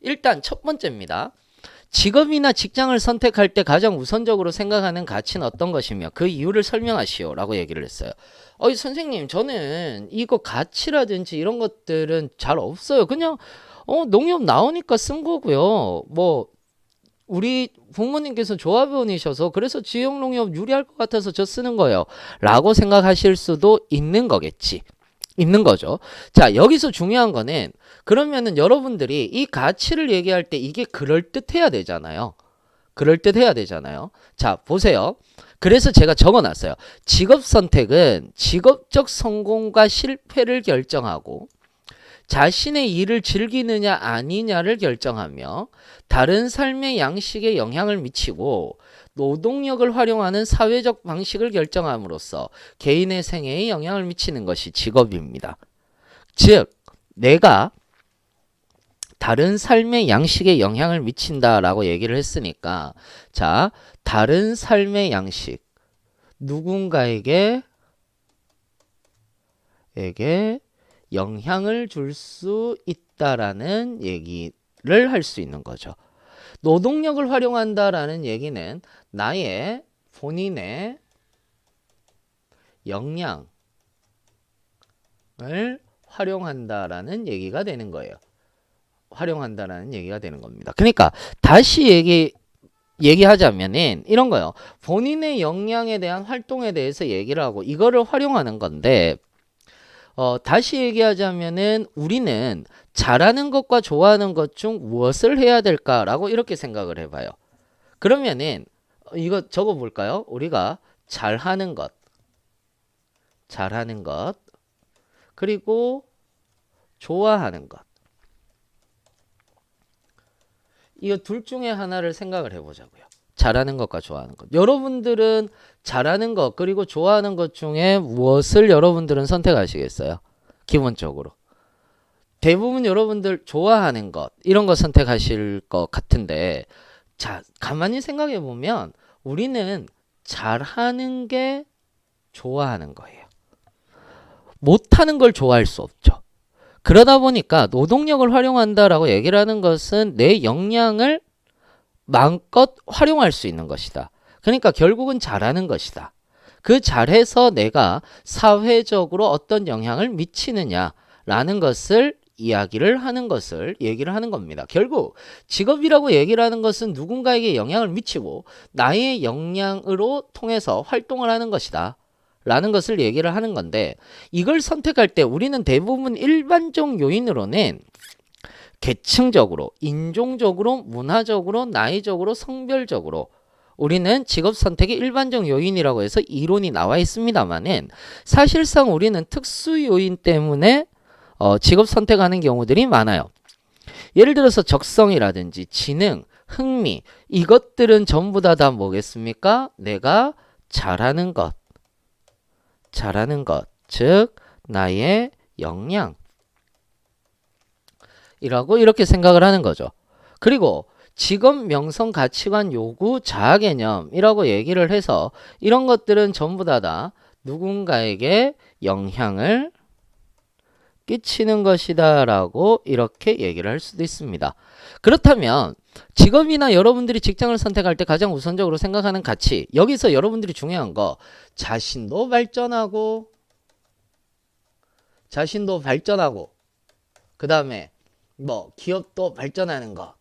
일단 첫 번째입니다. 직업이나 직장을 선택할 때 가장 우선적으로 생각하는 가치는 어떤 것이며 그 이유를 설명하시오 라고 얘기를 했어요. 어이 선생님 저는 이거 가치라든지 이런 것들은 잘 없어요. 그냥 어 농협 나오니까 쓴 거고요. 뭐 우리 부모님께서 조합원이셔서 그래서 지역 농협 유리할 것 같아서 저 쓰는 거예요. 라고 생각하실 수도 있는 거겠지. 있는 거죠. 자, 여기서 중요한 거는 그러면은 여러분들이 이 가치를 얘기할 때 이게 그럴듯해야 되잖아요. 그럴듯해야 되잖아요. 자, 보세요. 그래서 제가 적어 놨어요. 직업 선택은 직업적 성공과 실패를 결정하고 자신의 일을 즐기느냐 아니냐를 결정하며 다른 삶의 양식에 영향을 미치고 노동력을 활용하는 사회적 방식을 결정함으로써 개인의 생애에 영향을 미치는 것이 직업입니다. 즉, 내가 다른 삶의 양식에 영향을 미친다라고 얘기를 했으니까, 자, 다른 삶의 양식. 누군가에게, 에게 영향을 줄 수 있다라는 얘기를 할 수 있는 거죠. 노동력을 활용한다라는 얘기는 나의 본인의 역량을 활용한다라는 얘기가 되는 거예요. 활용한다라는 얘기가 되는 겁니다. 그러니까 다시 얘기 얘기하자면은 이런 거요. 본인의 역량에 대한 활동에 대해서 얘기를 하고 이거를 활용하는 건데 어, 다시 얘기하자면은 우리는 잘하는 것과 좋아하는 것 중 무엇을 해야 될까라고 이렇게 생각을 해봐요. 그러면은 어, 이거 적어 볼까요? 우리가 잘하는 것, 잘하는 것, 그리고 좋아하는 것. 이거 둘 중에 하나를 생각을 해보자고요. 잘하는 것과 좋아하는 것. 여러분들은 잘하는 것 그리고 좋아하는 것 중에 무엇을 여러분들은 선택하시겠어요? 기본적으로. 대부분 여러분들 좋아하는 것 이런 거 선택하실 것 같은데 자 가만히 생각해 보면 우리는 잘하는 게 좋아하는 거예요. 못하는 걸 좋아할 수 없죠. 그러다 보니까 노동력을 활용한다라고 얘기를 하는 것은 내 역량을 마음껏 활용할 수 있는 것이다. 그러니까 결국은 잘하는 것이다. 그 잘해서 내가 사회적으로 어떤 영향을 미치느냐라는 것을 이야기를 하는 것을 얘기를 하는 겁니다. 결국 직업이라고 얘기를 하는 것은 누군가에게 영향을 미치고 나의 역량으로 통해서 활동을 하는 것이다. 라는 것을 얘기를 하는 건데 이걸 선택할 때 우리는 대부분 일반적 요인으로는 계층적으로, 인종적으로, 문화적으로, 나이적으로, 성별적으로 우리는 직업 선택의 일반적 요인이라고 해서 이론이 나와 있습니다만은 사실상 우리는 특수 요인 때문에 어, 직업 선택하는 경우들이 많아요. 예를 들어서 적성이라든지 지능, 흥미 이것들은 전부 다다 뭐겠습니까? 내가 잘하는 것, 잘하는 것, 즉 나의 역량 이라고 이렇게 생각을 하는 거죠. 그리고 직업 명성 가치관 요구 자아 개념이라고 얘기를 해서 이런 것들은 전부 다 다 누군가에게 영향을 끼치는 것이다 라고 이렇게 얘기를 할 수도 있습니다. 그렇다면 직업이나 여러분들이 직장을 선택할 때 가장 우선적으로 생각하는 가치 여기서 여러분들이 중요한 거 자신도 발전하고 자신도 발전하고 그 다음에 뭐 기업도 발전하는 것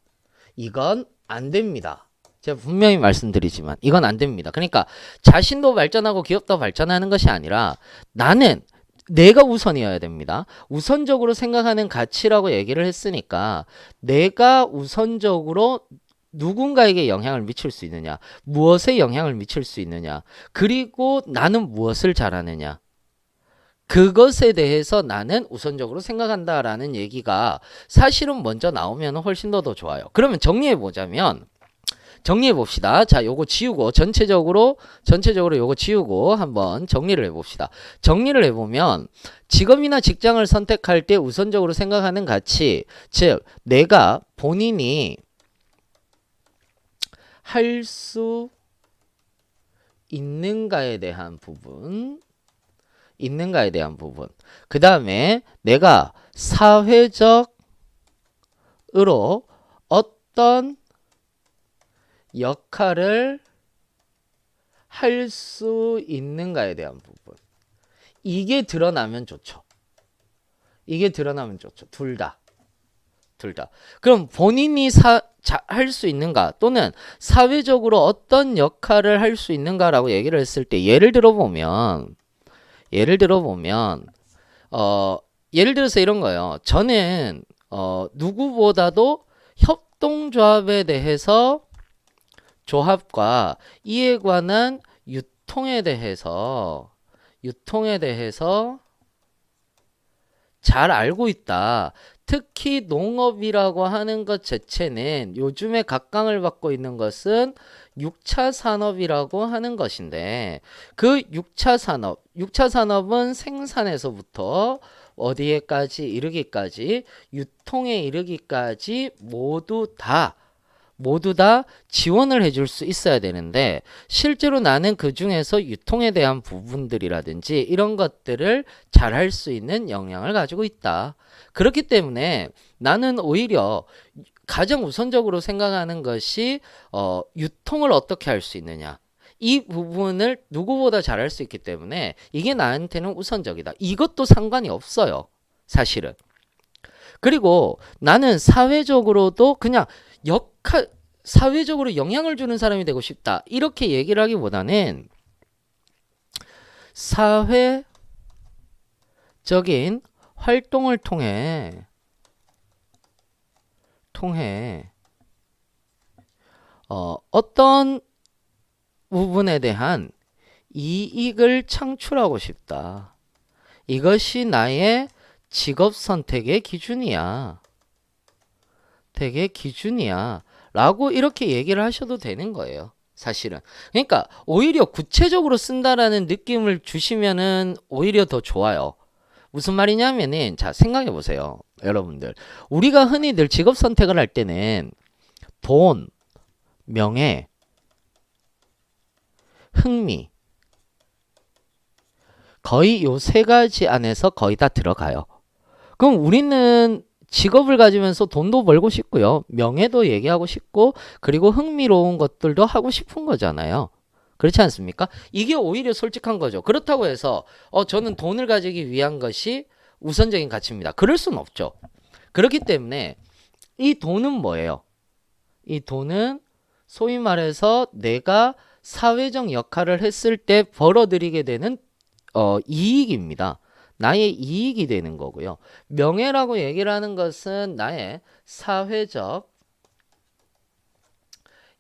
이건 안 됩니다. 제가 분명히 말씀드리지만 이건 안 됩니다. 그러니까 자신도 발전하고 기업도 발전하는 것이 아니라 나는 내가 우선이어야 됩니다. 우선적으로 생각하는 가치라고 얘기를 했으니까 내가 우선적으로 누군가에게 영향을 미칠 수 있느냐, 무엇에 영향을 미칠 수 있느냐, 그리고 나는 무엇을 잘하느냐. 그것에 대해서 나는 우선적으로 생각한다라는 얘기가 사실은 먼저 나오면 훨씬 더 더 좋아요. 그러면 정리해 보자면 정리해 봅시다. 자, 요거 지우고 전체적으로 전체적으로 요거 지우고 한번 정리를 해 봅시다. 정리를 해 보면 직업이나 직장을 선택할 때 우선적으로 생각하는 가치, 즉 내가 본인이 할 수 있는가에 대한 부분 있는가에 대한 부분. 그 다음에 내가 사회적으로 어떤 역할을 할 수 있는가에 대한 부분. 이게 드러나면 좋죠. 이게 드러나면 좋죠. 둘 다. 둘 다. 그럼 본인이 할 수 있는가 또는 사회적으로 어떤 역할을 할 수 있는가라고 얘기를 했을 때 예를 들어 보면 예를 들어 보면 어 예를 들어서 이런 거예요. 저는 어 누구보다도 협동조합에 대해서 조합과 이에 관한 유통에 대해서 유통에 대해서 잘 알고 있다. 특히 농업이라고 하는 것 자체는 요즘에 각광을 받고 있는 것은 6차 산업이라고 하는 것인데 그 6차 산업, 6차 산업은 생산에서부터 어디에까지 이르기까지 유통에 이르기까지 모두 다 모두 다 지원을 해줄 수 있어야 되는데 실제로 나는 그 중에서 유통에 대한 부분들이라든지 이런 것들을 잘 할 수 있는 역량을 가지고 있다. 그렇기 때문에 나는 오히려 가장 우선적으로 생각하는 것이 어, 유통을 어떻게 할 수 있느냐. 이 부분을 누구보다 잘할 수 있기 때문에 이게 나한테는 우선적이다. 이것도 상관이 없어요. 사실은. 그리고 나는 사회적으로도 그냥 역할 사회적으로 영향을 주는 사람이 되고 싶다. 이렇게 얘기를 하기보다는 사회적인 활동을 통해 통해 어, 어떤 부분에 대한 이익을 창출하고 싶다. 이것이 나의 직업 선택의 기준이야. 되게 기준이야. 라고 이렇게 얘기를 하셔도 되는 거예요. 사실은. 그러니까 오히려 구체적으로 쓴다라는 느낌을 주시면은 오히려 더 좋아요. 무슨 말이냐면은 자, 생각해 보세요. 여러분들. 우리가 흔히들 직업 선택을 할 때는 돈, 명예, 흥미 거의 요 세 가지 안에서 거의 다 들어가요. 그럼 우리는 직업을 가지면서 돈도 벌고 싶고요. 명예도 얘기하고 싶고, 그리고 흥미로운 것들도 하고 싶은 거잖아요. 그렇지 않습니까? 이게 오히려 솔직한 거죠. 그렇다고 해서, 어, 저는 돈을 가지기 위한 것이 우선적인 가치입니다. 그럴 수는 없죠. 그렇기 때문에 이 돈은 뭐예요? 이 돈은 소위 말해서 내가 사회적 역할을 했을 때 벌어들이게 되는 어, 이익입니다. 나의 이익이 되는 거고요. 명예라고 얘기를 하는 것은 나의 사회적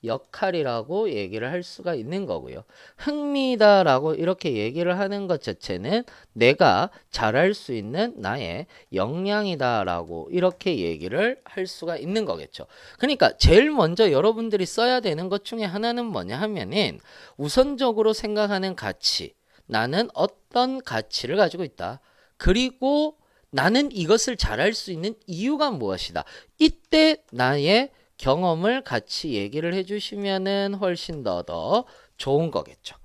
역할이라고 얘기를 할 수가 있는 거고요. 흥미다라고 이렇게 얘기를 하는 것 자체는 내가 잘할 수 있는 나의 역량이다라고 이렇게 얘기를 할 수가 있는 거겠죠. 그러니까 제일 먼저 여러분들이 써야 되는 것 중에 하나는 뭐냐 하면은 우선적으로 생각하는 가치. 나는 어떤 가치를 가지고 있다. 그리고 나는 이것을 잘할 수 있는 이유가 무엇이다. 이때 나의 경험을 같이 얘기를 해주시면은 훨씬 더 더 좋은 거겠죠.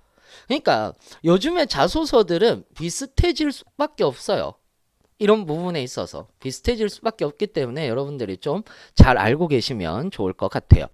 그러니까 요즘에 자소서들은 비슷해질 수밖에 없어요. 이런 부분에 있어서 비슷해질 수밖에 없기 때문에 여러분들이 좀 잘 알고 계시면 좋을 것 같아요.